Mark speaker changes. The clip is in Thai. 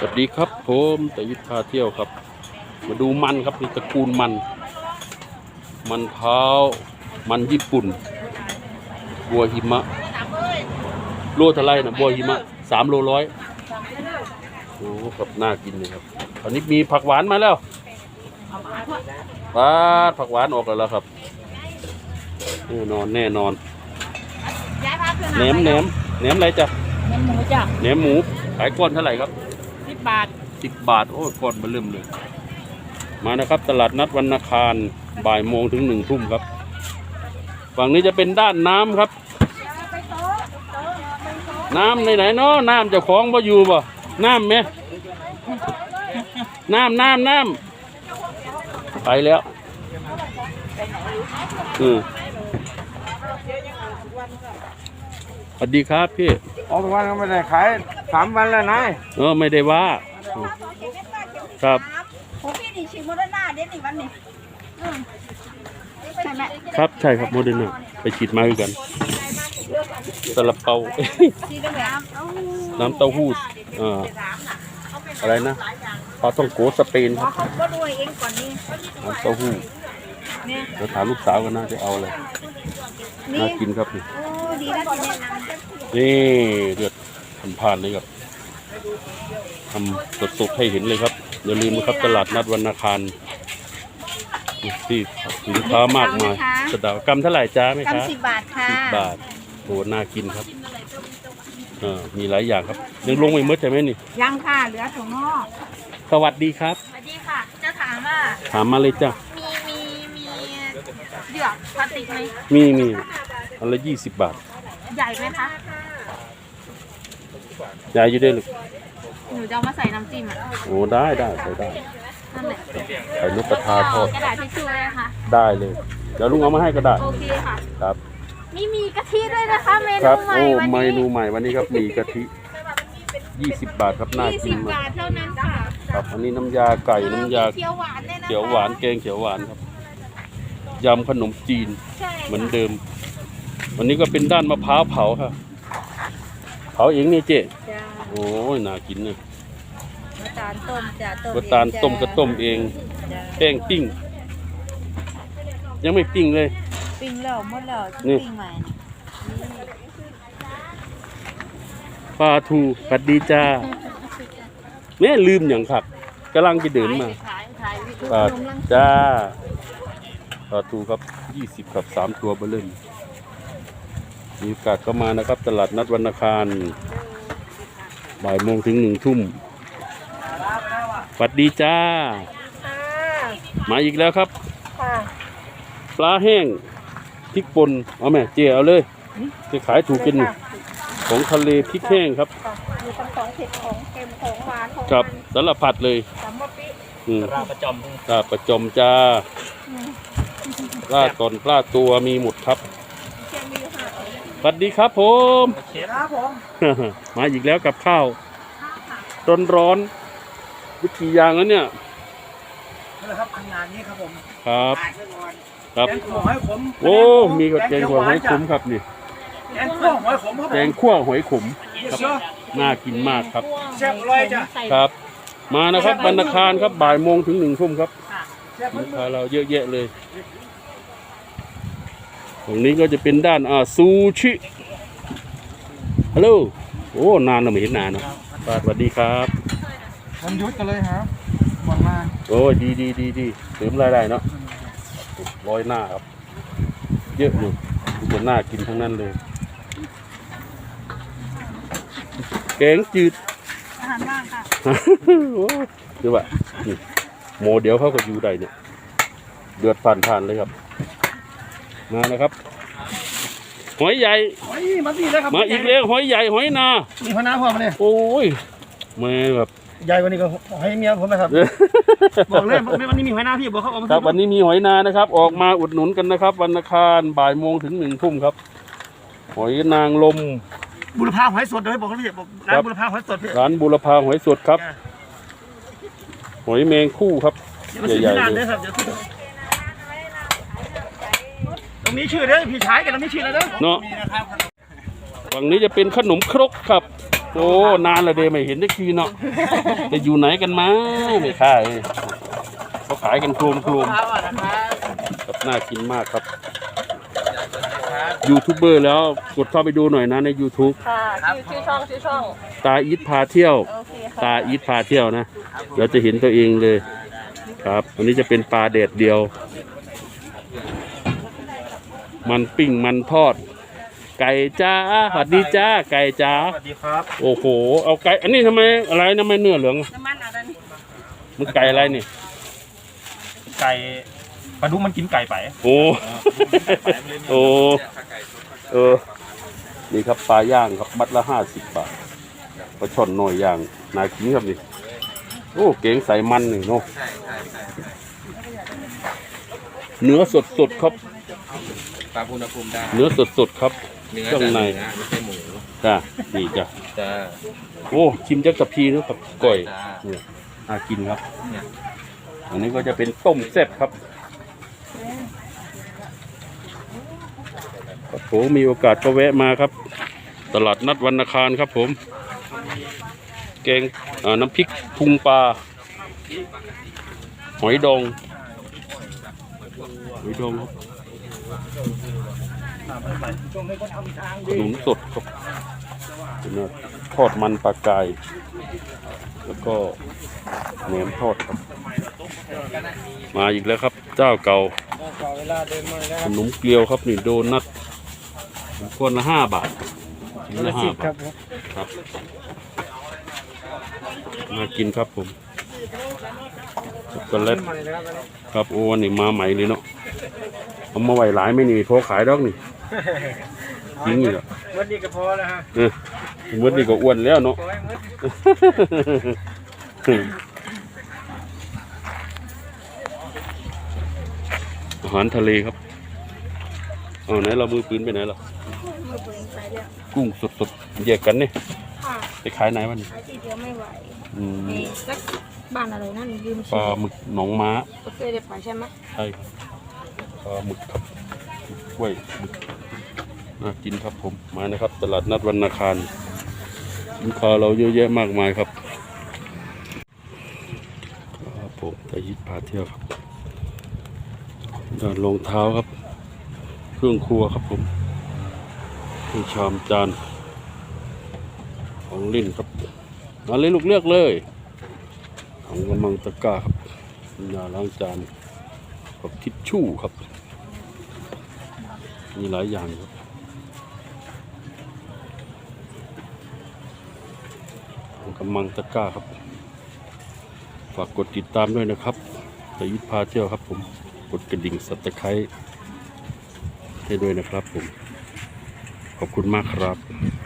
Speaker 1: สวัสดีครับผมแต่ยุทธพาเที่ยวครับ มาดูมันครับนี่ตระกูลมัน มันเท้า มันญี่ปุ่น บัวหิมะโลเท่าไรนะบัวหิมะสามโลร้อยโอ้ครับน่ากินเลยครับตอนนี้มีผักหวานมาแล้วปาดผักหวานออกแล้วครับแน่นอนแน่นอน
Speaker 2: ย้ายพักเพื่อน
Speaker 1: แหนมแหนมแหนมอะไรจ้ะ
Speaker 2: แหนมหมูจ้ะ
Speaker 1: แหนมหมูขายก้อนเท่าไหร่ครับ
Speaker 2: สิบบาท
Speaker 1: สิบบาท โอ้ยก้อนมาเริ่มเลย มานะครับตลาดนัดวันนาคารบ่ายโมงถึงหนึ่งทุ่มครับ ฝั่งนี้จะเป็นด้านน้ำครับ น้ำในไหนเนาะน้ำเจ้าของบ่อยู่บ่น้ำไหมน้ำน้ำน้ำไปแล้วอืม สวัสดีครับพี่
Speaker 3: ออกวันก็ไม่ได้ขายสามวันแล้วนาย
Speaker 1: เออไม่ได้ว่า ครับ
Speaker 2: ผมพี่นี่ชิมโมเดอร์นาเด็ดนี่วันนี้อืมใช่ไหม
Speaker 1: ครับใช่ครับโมเดอร์นาไปฉีดมาด้วยกันซาลาเปา
Speaker 2: ชีได้ไหมครับ
Speaker 1: น้ำเต้าหู้อ่าอะไรนะปลาท่องโกสเปนครับ
Speaker 2: ก็ดูเองก่อนนี่
Speaker 1: น้ำเต้าหู้
Speaker 2: เนี่ย
Speaker 1: เราถามลูกสาวกันนะจะเอาอะไร
Speaker 2: นี่
Speaker 1: น่ากินครับนี่
Speaker 2: โอ้ดีนะที่แนะนำ
Speaker 1: นี่เดือดทำผ่านเลยครับทำสดๆให้เห็นเลยครับอย่าลืมนะครับตลาดนัดวันนาคารที่สินค้ามากมายสะเดาวกำเท่าไหร่จ้าไหมครับ
Speaker 2: กำสิบบาทค่ะ
Speaker 1: สิบบาทโหน่ากินครับเออมีหลายอย่างครับ ยังลงไม่หมดใช่ไหมนี่
Speaker 2: ยังค่ะเหลือถั่วงอก
Speaker 1: สวัสดีครับ
Speaker 2: สวัสดีค่ะ จะถามว่า
Speaker 1: ถามมาเลยจ้ะ
Speaker 2: มีมีมี เหยือกพลาสติกไหม
Speaker 1: มีมีอันละยี่สิบบาท
Speaker 2: ใหญ่ไหมคะ
Speaker 1: ยายอยู่ได้หรือ
Speaker 2: หนูจะเอามาใส่น้ำจิ้มอะ
Speaker 1: โอ้ได้ได้ใส่ได้
Speaker 2: นั่นแหละ
Speaker 1: ใส่ลูกกระทาทอด
Speaker 2: กระดาษทิชชู่เลยค่ะ
Speaker 1: ได้เลย เดี๋ยวลุงเอามาให้ก็ได้
Speaker 2: โอเคค่ะ
Speaker 1: ครับ
Speaker 2: นี่มีกะทิด้วยนะคะเม
Speaker 1: ค
Speaker 2: นู
Speaker 1: รับ
Speaker 2: ใหม่
Speaker 1: โอ้
Speaker 2: วัน
Speaker 1: เม
Speaker 2: นี้
Speaker 1: นูใหม่วันนี้ครับมีกะทิยี่สิบบาทครับน่า
Speaker 2: ยี่
Speaker 1: กิ
Speaker 2: สิ
Speaker 1: น
Speaker 2: บ
Speaker 1: มาก
Speaker 2: บาทเท่านั้นค่ะ
Speaker 1: ครับอันนี้น้ำยาไก่น้ำยา
Speaker 2: เขียวหวานเนี่ยนะคะ
Speaker 1: เขียวหวานแกงเขียวหวานครับ ยำขนมจีน
Speaker 2: ใช่
Speaker 1: เหมือนเดิม วันนี้ก็เป็นด้านมะพร้าวเผาครับเผาเองนี่เจ๊
Speaker 2: จ้า
Speaker 1: โอ้ยน่ากินเลย
Speaker 2: น้ำตาลต้มจ้าต้ม
Speaker 1: ก็ตาลต้มก็ต้มเอง
Speaker 2: จ้า
Speaker 1: แป้งปิ้ง ยังไม่ปิ้งเลย
Speaker 2: ปิ้งแล้วหมดแล้ว
Speaker 1: นี่
Speaker 2: ปิ้งใหม่
Speaker 1: ปลาทูสวัสดีจ้าแม่ลืมอย่างครับกำลังจะเดินมา
Speaker 2: ขายขายวิ
Speaker 1: ปลาจ้า ปลาทูครับยี่สิบครับสามตัวเบลเล่นมีโอกาสเข้ามานะครับ ตลาดนัดวันอังคารบ่ายโมงถึงหนึ่งทุ่มสวัสดีจ้า
Speaker 2: ค่ะ
Speaker 1: มาอีกแล้วครับ
Speaker 2: ค่ะ
Speaker 1: ปลาแห้งพริกป่นเอาแม่เจีเอาเลย จะขายถูกกินนี่ของทะเลพริกแห้งครับ
Speaker 2: มีทั้งของเผ็ดของเค็มของหวานของ
Speaker 1: กับ
Speaker 2: มัน
Speaker 1: สารพัดเลย
Speaker 2: สามมะปิ
Speaker 1: อืมปลาประจอมปลาประจอมจ้า ปลาตอนปลาตัวมีหมดครับ
Speaker 2: เค็มมีค่ะ
Speaker 1: สวัสดีครับผม
Speaker 3: ครับผม
Speaker 1: มาอีกแล้วกับข้าวร้อนร้อนๆวิธีอย่างแล้วเนี่ย
Speaker 3: นี่แหละครับงานนี้ครับผม
Speaker 1: ครับครับ
Speaker 3: แกงคั่วหอยขม
Speaker 1: โอ้มีกับแกงขัวหอยขมครับนี่
Speaker 3: แกงคั่วหอยขมครับ
Speaker 1: แก
Speaker 3: ผม
Speaker 1: งขั่วหอยขมครับ
Speaker 3: เชื่อ
Speaker 1: น่ากินมากครับ
Speaker 3: แซ่บอร่อยจ้ะ
Speaker 1: ครับ มานะครับบรรณาคารครับบ่ายโมงถึงหนึ่งทุ่มครับ
Speaker 3: แซ่บ
Speaker 1: สินค้าเราเยอะแยะเลย ตรงนี้ก็จะเป็นด้านอ่าซูชิฮัลโหลโอ้นานเราไม่เห็นนานเนอะสวัสดีครับ
Speaker 3: วันหยุดกันเลยครับหมดมา
Speaker 1: โอ้ยดีดีดีดีเสริมรายได้เนาะร้อยหน้าครับ เยอะอยู่ทุกคนน่ากินทั้งนั้นเลย แกงจืด
Speaker 2: อาหารว่างค่ะ
Speaker 1: โอ้เดี๋ยวว่านี่โมเดี๋ยวเขาก็อยู่ได้เนี่ย เดือดผ่านผ่านเลยครับ มานะครับ หอยใหญ่
Speaker 3: โอ้ยมาดีเลยครับ
Speaker 1: มาอีกแล้วหอยใหญ่หอยนา
Speaker 3: มีพน้าพ่อมาเนี่ย
Speaker 1: โอ้ยแม่แบบ
Speaker 3: ใหญ่กว่านี้ก็ให้เมียผมนะครับ บอกเลยวันนี้มีหอยนาพี่บอกเขาเอามา
Speaker 1: ครับวันนี้มีหอยนานะครับ ออกมาอุดหนุนกันนะครับ วันอังคารบ่ายโมงถึงหนึ่งทุ่มครับ หอยนางลม
Speaker 3: บุรพาหอยสดเลยบอกเขาพี่บอกร้านบุรพาหอยสดพี่
Speaker 1: ร้านบุรพาหอยสดครับ หอยแมงคู่ครับ
Speaker 3: เดี๋ยวมาซื้อที่ร้านเลยครับเดี๋ยวต รงนี้ชื่อเด้อพี่ชายกันตรงนี้ชื่ออะไรเด้อ
Speaker 1: เนาะฝั่งนี้จะเป็นขนมครกครับ โอ้นานและเดไม่เห็นได้ทีเนาะไปอยู่ไหนกันมาไม่ค่าเอ้ยเขาขายกันโครมโครมครับน่ากินมากครับยูทูบเบอร์แล้วกดเข้าไปดูหน่อยนะใน YouTube
Speaker 2: ค่ะชื่อชื่อช่องชื่อช่อง
Speaker 1: ตาอีทพาเที่ยว
Speaker 2: โอเคค่ะ
Speaker 1: ตาอีทพาเที่ยวนะเราจะเห็นตัวเองเลย ครับ อันนี้จะเป็นปลาแดดเดียว มันปิ้งมันทอด ไก่จ้าสวัสดีจ้าไก่จ้า
Speaker 3: สวัสดีครับ
Speaker 1: โอ้โหเอาไก่อันนี้ทำไมอะไรทำไมเนื้อเหลือง
Speaker 2: น้ำมันอะไรนี่
Speaker 1: มันไก่อะไรนี่
Speaker 3: ไก่ปลาดุกมันกินไก่ไป
Speaker 1: โอ้โอ้เออนี่ครับปลาย่างครับมัดละห้าสิบบาทปลาช่อนหน่อยย่างนากินครับนี่โอ้เก๋งใส่มันนี่เนาะเนื้อสดสดๆครับ
Speaker 4: ปรับอุณหภูมิได้
Speaker 1: เนื้อสดสดๆครับ
Speaker 4: เนื้อ
Speaker 1: เครื่อง
Speaker 4: จะ
Speaker 1: ใน
Speaker 4: เนื้อไม่ใช่หมู
Speaker 1: จ้านี่จ้ะ
Speaker 4: จะ
Speaker 1: โอ้ชิมจักรพีนะครับก่อย
Speaker 4: จ้า
Speaker 1: เนี่ยน่ากินครับ
Speaker 4: เนี่ย
Speaker 1: อันนี้ก็จะเป็นต้มแซ่บครับครับผมมีโอกาสก็แวะมาครับ ตลาดนัดวันนาคารครับผม แกงอ่าน้ำพริกพุงปลา หอยดอง หอยดองครับ ขนมสดครับเป็นเนี่ยทอดมันปลากาย แล้วก็แหนมทอดครับ มาอีกแล้วครับ เจ้าเก่าขนมเกลียวครับนี่โดนัทคนละห้าบาทชิ้นละห้าบาทครับ มากินครับผมช็อกโกแลตครับโอ้วันนี้มาใหม่เลยเนาะเอามาไหวหลายไม่นี่โทรขายดอกนี่ ทิ้งอีกอะ
Speaker 3: วันนี้ก็พอแล้วฮะ
Speaker 1: เออมื่อนี่ก็อ้วนแล้วเนาะ
Speaker 3: พอให้มืด
Speaker 1: อาหารทะเลครับ เอาไหนเรามือปืนไปไหนล่ะ
Speaker 2: มือปืนไปแล้ว
Speaker 1: กุ้งสดๆแยกกันนี่
Speaker 2: ค่ะ
Speaker 1: ไปขายไหนมัน
Speaker 2: ขายทีเดียวไม่ไหว
Speaker 1: อืม
Speaker 2: นี่สักบ้านอะไรนั่นลืม
Speaker 1: ป
Speaker 2: ชื่
Speaker 1: ลา
Speaker 2: อ
Speaker 1: หมึกหนองม้า
Speaker 2: ก็เคยได้ไปใช่ไหม
Speaker 1: ใช่ครับปลาหมึกครับกล้วยหมึก น่ากินครับผมมานะครับ ตลาดนัดวันนาคารสินค้าเราเยอะแยะมากมายครับครับผมไปยิดพาเที่ยวครับด้านรองเท้าครับ เครื่องครัวครับผมเครื่องชามจานของเล่นครับมาเลยลูกเลือกเลยของกำมังตะกร้าครับยาล้างจานกับทิชชู่ครับ มีหลายอย่างครับของ กำมังตะก้าครับ ฝากกดติดตามด้วยนะครับแต่ยุทธพาเที่ยวครับผม กดกระดิ่งสับตะไคร้ให้ด้วยนะครับผม ขอบคุณมากครับ